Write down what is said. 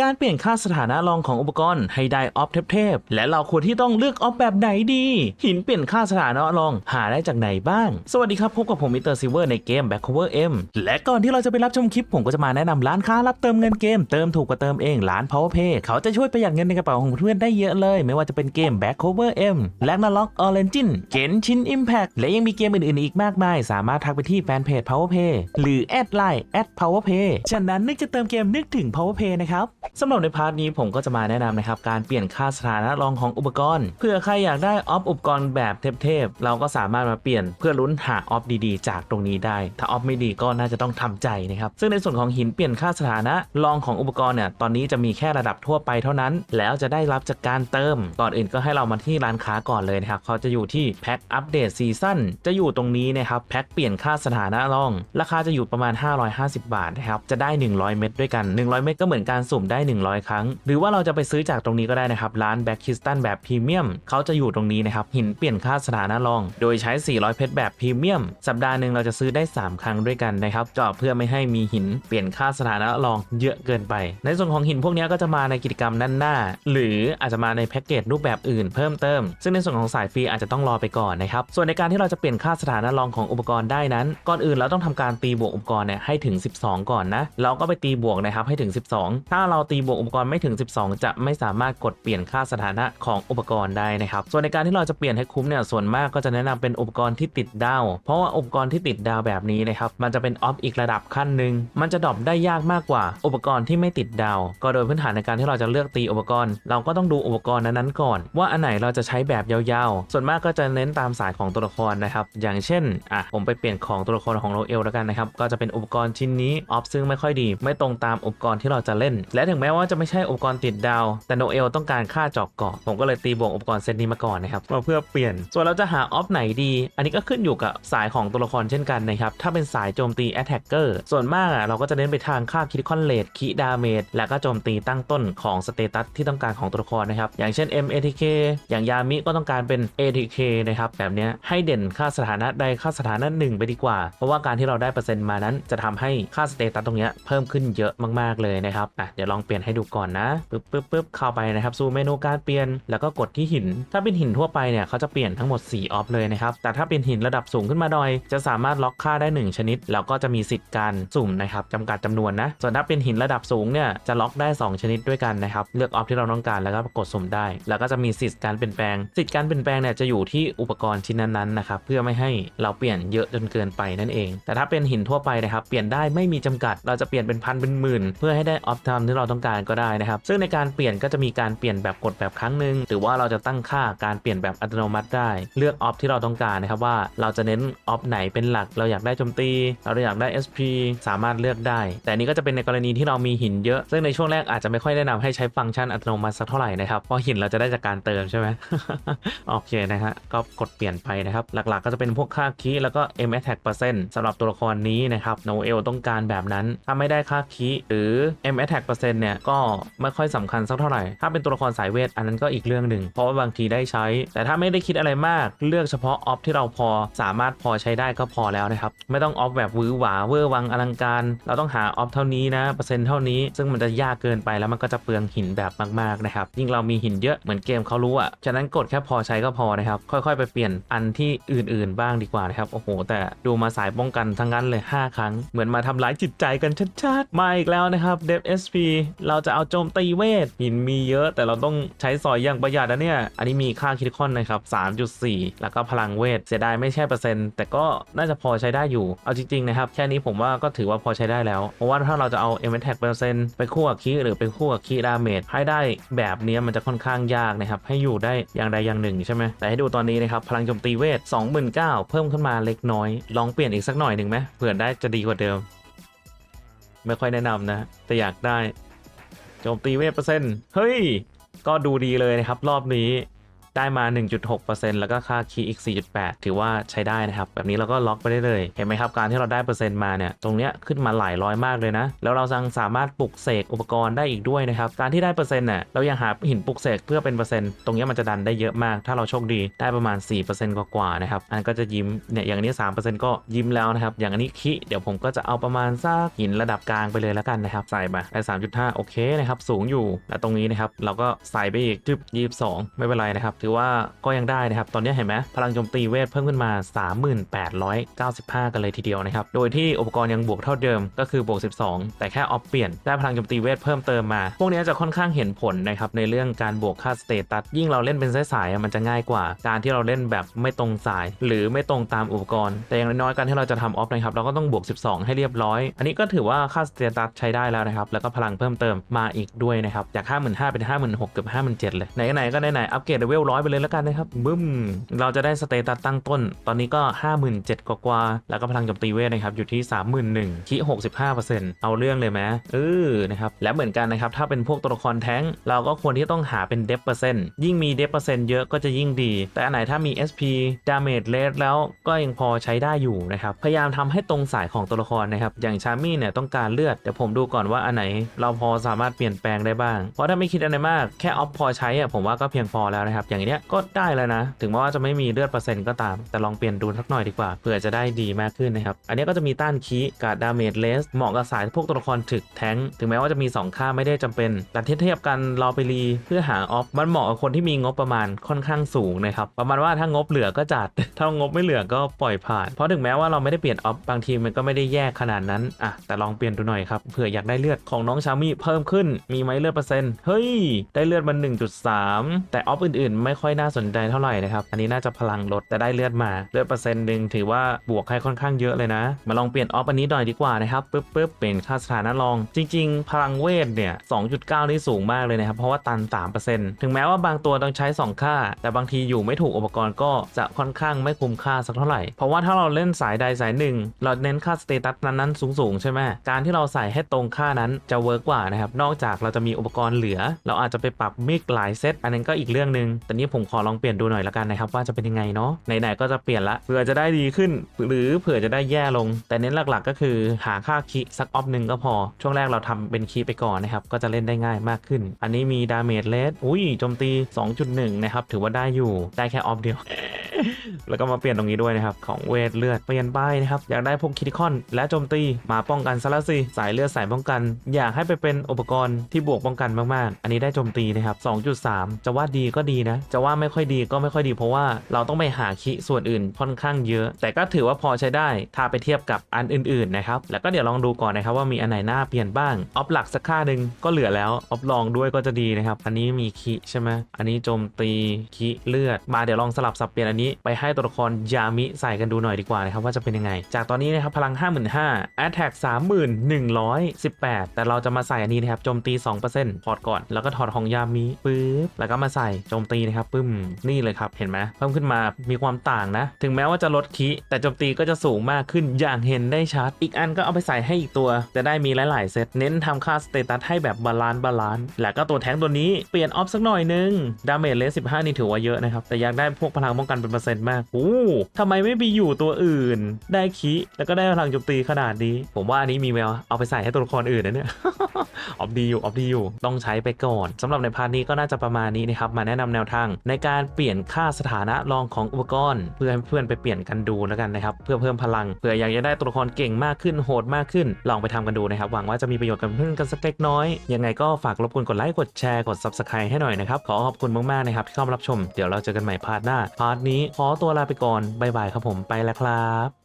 การเปลี่ยนค่าสถานะรองของอุปกรณ์ให้ได้ออฟเทพๆและเราควรที่ต้องเลือกออฟแบบไหนดี หินเปลี่ยนค่าสถานะรองหาได้จากไหนบ้าง สวัสดีครับ พบกับผมมิเตอร์ซิเวอร์ในเกม Back Cover M และก่อนที่เราจะไปรับชมคลิปผมก็จะมาแนะนำร้านค้ารับเติมเงินเกม เติมถูกกว่าเติมเองร้าน Powerpay เขาจะช่วยประหยัดเงินในกระเป๋าของเพื่อนได้เยอะเลย ไม่ว่าจะเป็นเกม Back Cover M และ n a l o g Origin เกนชิน Impact และยังมีเกมอื่นๆอีกมากมาย สามารถทักไปที่แฟนเพจ Powerpay หรือแอดไลน์แอด @powerpay ฉะนั้นนึกจะเติมเกมนึกถึง Powerpay นะครับสำหรับในพาร์ทนี้ผมก็จะมาแนะนำนะครับ การเปลี่ยนค่าสถานะรองของอุปกรณ์เพื่อใครอยากได้ออฟอุปกรณ์แบบเทพๆเราก็สามารถมาเปลี่ยนเพื่อลุ้นหาออฟดีๆ จากตรงนี้ได้ ถ้าออฟไม่ดีก็น่าจะต้องทำใจนะครับ ซึ่งในส่วนของหินเปลี่ยนค่าสถานะรองของอุปกรณ์เนี่ยตอนนี้จะมีแค่ระดับทั่วไปเท่านั้น แล้วจะได้รับจากการเติม ก่อนอื่นก็ให้เรามาที่ร้านค้าก่อนเลยนะครับเขาจะอยู่ที่แพ็คอัปเดตซีซั่นจะอยู่ตรงนี้นะครับแพ็คเปลี่ยนค่าสถานะรอง ราคาจะอยู่ประมาณ 550 บาทนะครับจะได้ 100 เม็ดด้วยกัน 100 เม็ดก็เหมือนการสุ่มได้ 100 ครั้ง หรือว่าเราจะไปซื้อจากตรงนี้ก็ได้นะครับ ร้านแบ็คคิสตันแบบพรีเมียมเขาจะอยู่ตรงนี้นะครับ หินเปลี่ยนค่าสถานะรอง โดยใช้ 400 เพชรแบบพรีเมียม สัปดาห์หนึ่งเราจะซื้อได้ 3 ครั้งด้วยกันนะครับเจาะเพื่อไม่ให้มีหินเปลี่ยนค่าสถานะรองเยอะเกินไป ในส่วนของหินพวกนี้ก็จะมาในกิจกรรมด้านหน้า หรืออาจจะมาในแพ็กเกจรูปแบบอื่นเพิ่มเติม ซึ่งในส่วนของสายฟรีอาจจะต้องรอไปก่อนนะครับ ส่วนในการที่เราจะเปลี่ยนค่าสถานะรองของอุปกรณ์ได้นั้น ก่อนอื่นเราต้องทำการตีบวกอุปกรณ์เนี่ยให้ถึง 12 ก่อนนะ เราก็ไปตีบวกนะครับให้ถึง 12 ถ้าเราตีบวกอุปกรณ์ไม่ถึง 12 จะไม่สามารถกดเปลี่ยนค่าสถานะของอุปกรณ์ได้นะครับ ส่วนในการที่เราจะเปลี่ยนให้คุ้มเนี่ยส่วนมากก็จะแนะนำเป็นอุปกรณ์ที่ติดดาว เพราะว่าอุปกรณ์ที่ติดดาวแบบนี้นะครับมันจะเป็นออฟอีกระดับขั้นหนึ่งมันจะดรอปได้ยากมากกว่า อุปกรณ์ที่ไม่ติดดาว ก็โดยพื้นฐานในการที่เราจะเลือกตีอุปกรณ์ เราก็ต้องดูอุปกรณ์นั้นๆก่อน ว่าอันไหนเราจะใช้แบบยาวๆ ส่วนมากก็จะเน้นตามสายของตัวละครนะครับอย่างเช่นอะผมไปเปลี่ยนของตัวละครของโรเอลแล้วกันนะครับก็จะเป็นอุปกรณ์ชิ้นนี้ออฟซึ่งไม่ค่อยดี ไม่ตรงตามอุปกรณ์ที่เราจะเล่นและถึงแม้ว่าจะไม่ใช่อุปกรณ์ติดดาว แต่โนเอลต้องการค่าจอกเกาะ ผมก็เลยตีบวกอุปกรณ์เซตนี้มาก่อนนะครับมาเพื่อเปลี่ยน ส่วนเราจะหาออฟไหนดี อันนี้ก็ขึ้นอยู่กับสายของตัวละครเช่นกันนะครับ ถ้าเป็นสายโจมตี Attacker ส่วนมากอะเราก็จะเน้นไปทางค่าคิดคอนเลดคิดาเมจและก็โจมตีตั้งต้นของสเตตัสที่ต้องการของตัวละครนะครับอย่างเช่น MATK อย่างยามิก็ต้องการเป็น ATK นะครับแบบนี้ให้เด่นค่าสถานะใดค่าสถานะหนึ่งไปดีกว่า เพราะว่าการที่เราได้เปอร์เซ็นต์มานั้น จะทำให้ค่าสเตตัสตรงนี้เพิ่มขึ้นเยอะมากๆเลยนะครับอะเดี๋ยวลองเปลี่ยนให้ดูก่อนนะปึ๊บปึ๊บปึ๊บเข้าไปนะครับสู่เมนูการเปลี่ยนแล้วก็กดที่หิน ถ้าเป็นหินทั่วไปเนี่ยเขาจะเปลี่ยนทั้งหมด 4 ออฟเลยนะครับ แต่ถ้าเป็นหินระดับสูงขึ้นมาหน่อย จะสามารถล็อกค่าได้ 1 ชนิด แล้วก็จะมีสิทธิ์การสุ่มนะครับจำกัดจำนวนนะ ส่วนถ้าเป็นหินระดับสูงเนี่ยจะล็อกได้ 2 ชนิดด้วยกันนะครับ เลือกออฟที่เราต้องการแล้วก็กดสุ่มได้ แล้วก็จะมีสิทธิ์การเปลี่ยนแปลง สิทธิ์การเปลี่ยนแปลงเนี่ยจะอยู่ที่อุปกรณ์ชิ้นนั้นๆนะครับ เพื่อไม่ให้เราเปลี่ยนเยอะจนเกินไปนั่นเอง แต่ถ้าเป็นหินทั่วไปนะครับ เปลี่ยนได้ไม่มีจำกัด เราจะเปลี่ยนเป็นพันเป็นหมื่นเพื่อให้ได้ออฟตามที่เราต้องการก็ได้นะครับ ซึ่งในการเปลี่ยนก็จะมีการเปลี่ยนแบบกดแบบครั้งหนึ่งหรือว่าเราจะตั้งค่าการเปลี่ยนแบบอัตโนมัติได้ เลือกออฟที่เราต้องการนะครับว่าเราจะเน้นออฟไหนเป็นหลัก เราอยากได้โจมตี เราอยากได้ SP สามารถเลือกได้ แต่นี้ก็จะเป็นในกรณีที่เรามีหินเยอะ ซึ่งในช่วงแรกอาจจะไม่ค่อยแนะนำให้ใช้ฟังก์ชันอัตโนมัติสักเท่าไหร่นะครับเพราะหินเราจะได้จากการเติมใช่ไหมโอเคนะฮะก็กดเปลี่ยนไปนะครับ หลักๆ ก็จะเป็นพวกค่าคีแล้วก็ M attack เปอร์เซ็นต์สำหรับตัวละครนี้นะครับโนเอลต้องการแบบนั้นถ้าไม่ได้ค่าคีหรือ M attack เปอร์เนี่ยก็ไม่ค่อยสำคัญสักเท่าไหร่ ถ้าเป็นตัวละครสายเวทอันนั้นก็อีกเรื่องหนึ่ง เพราะว่าบางทีได้ใช้ แต่ถ้าไม่ได้คิดอะไรมากเลือกเฉพาะออฟที่เราพอสามารถพอใช้ได้ก็พอแล้วนะครับ ไม่ต้องออฟแบบวือหวาเวอร์วังอลังการ เราต้องหาออฟเท่านี้นะเปอร์เซ็นต์เท่านี้ ซึ่งมันจะยากเกินไปแล้วมันก็จะเปลืองหินแบบมากๆนะครับยิ่งเรามีหินเยอะเหมือนเกมเขารู้อะฉะนั้นกดแค่พอใช้ก็พอนะครับค่อยๆ ไปเปลี่ยนอันที่อื่นๆบ้างดีกว่านะครับโอ้โห แต่ดูมาสายป้องกันทั้งนั้นเลย 5 ครั้ง เหมือนมาทำร้ายจิตใจกันชัดๆมาอีกแล้วนะครับเดฟ SP เราจะเอาโจมตีเวทหินมีเยอะ แต่เราต้องใช้สอยอย่างประหยัดนะเนี่ย อันนี้มีค่าคิดคอนนะครับ 3.4 แล้วก็พลังเวท เสียดายไม่ใช่เปอร์เซ็นต์แต่ก็น่าจะพอใช้ได้อยู่ เอาจริงๆนะครับ แค่นี้ผมว่าก็ถือว่าพอใช้ได้แล้ว เพราะว่าถ้าเราจะเอา m a t a c เปอร์เซ็นต์ไปคู่กับคีหรือไปคู่กับคีดาเมจให้ได้แบบนี้มันจะค่อนข้างยากนะครับ ให้อยู่ได้อย่างใดอย่างหนึ่งใช่ไหมแต่ให้ดูตอนนี้นะครับพลังโจมตีเวท 29,000 เพิ่มขึ้นมาเล็กน้อย ลองเปลี่ยนอีกสักหน่อยหนึ่งไหมเผื่อได้จะดีกว่าเดิม ไม่ค่อยแนะนำนะ แต่อยากได้ โจมตีเวทเปอร์เซ็นต์เฮ้ย ก็ดูดีเลยนะครับ รอบนี้ ได้มา 1.6%แล้วก็ค่าคีย์อีก 4.8 ถือว่าใช้ได้นะครับ แบบนี้เราก็ล็อกไปได้เลย เห็นไหมครับ การที่เราได้เปอร์เซ็นต์มาเนี่ย ตรงเนี้ยขึ้นมาหลายร้อยมากเลยนะ แล้วเรายังสามารถปลุกเสกอุปกรณ์ได้อีกด้วยนะครับ การที่ได้เปอร์เซ็นต์เนี่ยเรายังหาหินปลุกเสกเพื่อเป็นเปอร์เซ็นต์ ตรงเนี้ยมันจะดันได้เยอะมาก ถ้าเราโชคดีได้ประมาณ 4%กว่าๆนะครับ อันนนก็จะยิ้ม เนี่ย อย่างอันนี้ 3%ก็ยิ้มแล้วนะครับ อย่างอันนี้คิเดี๋ยวผมก็จะเอาประมาณสักหินระดับกลางไปเลยแล้วกันนะครับ ใส่มาได้3.5 โอเคนะครับ สูงอยู่ และตรงนี้นะครับ เราก็ใส่ไปอีกจึบ22 ไม่เป็นไรนะครับถือว่าก็ยังได้นะครับ ตอนนี้เห็นไหมพลังโจมตีเวทเพิ่มขึ้นมา 3895 กันเลยทีเดียวนะครับ โดยที่อุปกรณ์ยังบวกเท่าเดิมก็คือบวก 12 แต่แค่ออฟเปลี่ยนได้พลังโจมตีเวทเพิ่มเติมมา พวกนี้จะค่อนข้างเห็นผลนะครับในเรื่องการบวกค่าสเตตัสยิ่งเราเล่นเป็นสายๆมันจะง่ายกว่าการที่เราเล่นแบบไม่ตรงสาย หรือไม่ตรงตามอุปกรณ์ แต่อย่างน้อยๆการที่เราจะทำออฟนะครับเราก็ต้องบวก 12 ให้เรียบร้อย อันนี้ก็ถือว่าค่าสเตตัสใช้ได้แล้วนะครับแล้วก็พลังเพิ่มเติมมาอีกด้วยนะครับจาก 5 5 0 0เป็น 56,000เกือบ57,000เลยไหนๆก็ไหนๆอัปเกรดเลเวลร้อยไปเลยแล้วกันนะครับบึ้ม เราจะได้สเตตัสตั้งต้น ตอนนี้ก็ 57,000กว่าๆแล้วก็พลังโจมตีเวทนะครับ อยู่ที่ 31,000คิ65%เอาเรื่องเลยไหมเออนะครับ และเหมือนกันนะครับ ถ้าเป็นพวกตัวละครแท้ง เราก็ควรที่ต้องหาเป็นเดฟเปอร์เซ็นต์ยิ่งมีเดฟเปอร์เซ็นต์เยอะก็จะยิ่งดี แต่อันไหนถ้ามี SP damage rate แล้วก็ยังพอใช้ได้อยู่นะครับ พยายามทำให้ตรงสายของตัวละครนะครับ อย่างชามี่เนี่ยต้องการเลือดเดี๋ยวผมดูก่อนว่าอันไหน เราพอสามารถเปลี่ยนแปลงได้บ้าง เพราะถ้าไม่คิดอะไรมาก แค่ออฟพอใช้อะผมว่าก็เพียงพอแล้วนะครับอย่างเนี้ยก็ได้แล้วนะ ถึงแม้ว่าจะไม่มีเลือดเปอร์เซ็นต์ก็ตาม แต่ลองเปลี่ยนดูสักหน่อยดีกว่าเผื่อจะได้ดีมากขึ้นนะครับ อันนี้ก็จะมีต้านคีกับดาเมจเลสเหมาะกับสายพวกตัวละครถึกแท้งถึงแม้ว่าจะมี 2 ค่าไม่ได้จำเป็น แต่เทียบกันเราไปรีเพื่อหาออฟมันเหมาะกับคนที่มีงบประมาณค่อนข้างสูงนะครับประมาณว่าถ้างบเหลือก็จัดถ้างบไม่เหลือก็ปล่อยผ่าน เพราะถึงแม้ว่าเราไม่ได้เปลี่ยนออฟบางทีมันก็ไม่ได้แยกขนาดนั้นอะแต่ลองเปลี่ยนดูหน่อยครับเผื่ออยากได้เลือดของน้องชามี่เพิ่มขึ้นมีไหมเลือดเปอร์เซ็นต์เฮ้ยได้เลือดมา1.3 แต่ออฟอื่นๆไไม่ค่อยน่าสนใจเท่าไหร่นะครับอันนี้น่าจะพลังลดแต่ได้เลือดมาเลือดเปอร์เซ็นต์หนึ่งถือว่าบวกให้ค่อนข้างเยอะเลยนะ มาลองเปลี่ยนออฟอันนี้หน่อยดีกว่านะครับปึ๊บปึ๊บเป็นค่าสถานะรอง จริง ๆ พลังเวทเนี่ย2.9 นี่สูงมากเลยนะครับเพราะว่าตัน 3%ถึงแม้ว่าบางตัวต้องใช้ 2 ค่า แต่บางทีอยู่ไม่ถูกอุปกรณ์ก็จะค่อนข้างไม่คุ้มค่าสักเท่าไหร่ เพราะว่าถ้าเราเล่นสายใดสายหนึ่ง เราเน้นค่าสเตตัสนั้นๆสูงๆใช่ไหมการที่เราใส่ให้ตรงค่านั้นจะเวิร์กกว่านะครับนอกจากเราจะมีอุปกรณ์เหลือ เราอาจจะไปปรับมิกหลายเซตอันนั้นก็อีกเรื่องหนึ่งแต่นี้ผมขอลองเปลี่ยนดูหน่อยละกันนะครับว่าจะเป็นยังไงเนาะไหนๆก็จะเปลี่ยนละเผื่อจะได้ดีขึ้น หรือเผื่อจะได้แย่ลง แต่เน้นหลักๆ ก็คือหาค่าคีสักออฟหนึ่งก็พอ ช่วงแรกเราทำเป็นคีไปก่อนนะครับก็จะเล่นได้ง่ายมากขึ้น อันนี้มีดาเมจเลสอุ้ยโจมตี 2.1 นะครับถือว่าได้อยู่ได้แค่ออฟเดียวแล้วก็มาเปลี่ยนตรงนี้ด้วยนะครับ ของเวทเลือดเปลี่ยนไปนะครับ อยากได้พวกคิติคอน และโจมตีมาป้องกันซะละสิสายเลือดสายป้องกัน อยากให้ไปเป็นอุปกรณ์ที่บวกป้องกันมากๆ อันนี้ได้โจมตีนะครับ 2.3 จะว่าดีก็ดีนะ จะว่าไม่ค่อยดีก็ไม่ค่อยดีเพราะว่าเราต้องไปหาคิส่วนอื่นค่อนข้างเยอะ แต่ก็ถือว่าพอใช้ได้ ถ้าไปเทียบกับอันอื่นๆนะครับ แล้วก็เดี๋ยวลองดูก่อนนะครับว่ามีอันไหนน่าเปลี่ยนบ้าง ออฟหลักสักค่าหนึ่งก็เหลือแล้ว ออฟลองด้วยก็จะดีนะครับ อันนี้มีคิใช่ไหมอันนี้โจมตีคิเลือด มาเดี๋ยวลองสลับสับเปลี่ยนอันนี้ไปให้ตัวละครยามิใส่กันดูหน่อยดีกว่านะครับว่าจะเป็นยังไง จากตอนนี้นะครับพลัง 55,000 Attack 3118 แต่เราจะมาใส่อันนี้นะครับโจมตี 2%ถอดก่อน แล้วก็ถอดของยามิปึ๊บแล้วก็มาใส่โจมตีนะครับปึ้มนี่เลยครับเห็นไหมเพิ่มขึ้นมามีความต่างนะ ถึงแม้ว่าจะลดคิแต่โจมตีก็จะสูงมากขึ้นอย่างเห็นได้ชัด อีกอันก็เอาไปใส่ให้อีกตัว จะได้มีหลาย ๆ เซตเน้นทำค่าสเตตัสให้แบบบาลานซ์บาลานซ์แล้วก็ตัวแท้งตัวนี้เปลี่ยนออฟสักหน่อยนึงดาเมจเลส15นี่ถือว่าเยอะนะครับแต่อยากได้พวกพลังป้องกันเป็นปอร์เซ็นต์มากโอ้ทำไมไม่ไปอยู่ตัวอื่น ได้คิแล้วก็ได้พลังโจมตีขนาดนี้ ผมว่าอันนี้มีแววเอาไปใส่ให้ตัวละครอื่นนะเนี่ย ออฟดีอยู่ออฟดีอยู่ต้องใช้ไปก่อนสำหรับในพาร์ทนี้ก็น่าจะประมาณนี้นะครับมาแนะนำแนวทาง ในการเปลี่ยนค่าสถานะรองของอุปกรณ์ เพื่อให้เพื่อนไปเปลี่ยนกันดูแล้วกันนะครับเพื่อเพิ่มพลังเผื่ออยากจะได้ตัวละครเก่งมากขึ้นโหดมากขึ้น ลองไปทำกันดูนะครับหวังว่าจะมีประโยชน์กับเพื่อนกันสักเล็กน้อยยังไงก็ฝากรบกวนกดไลค์กดแชร์กด subscribe ให้หน่อยนะครับขอขอบคุณมากๆนะครับที่เข้ามารับชมเดี๋ยวเราเจอกันใหม่พาร์ทหน้าพาร์ทนี้ขอตัวลาไปก่อนบายบายครับผมไปแล้วครับ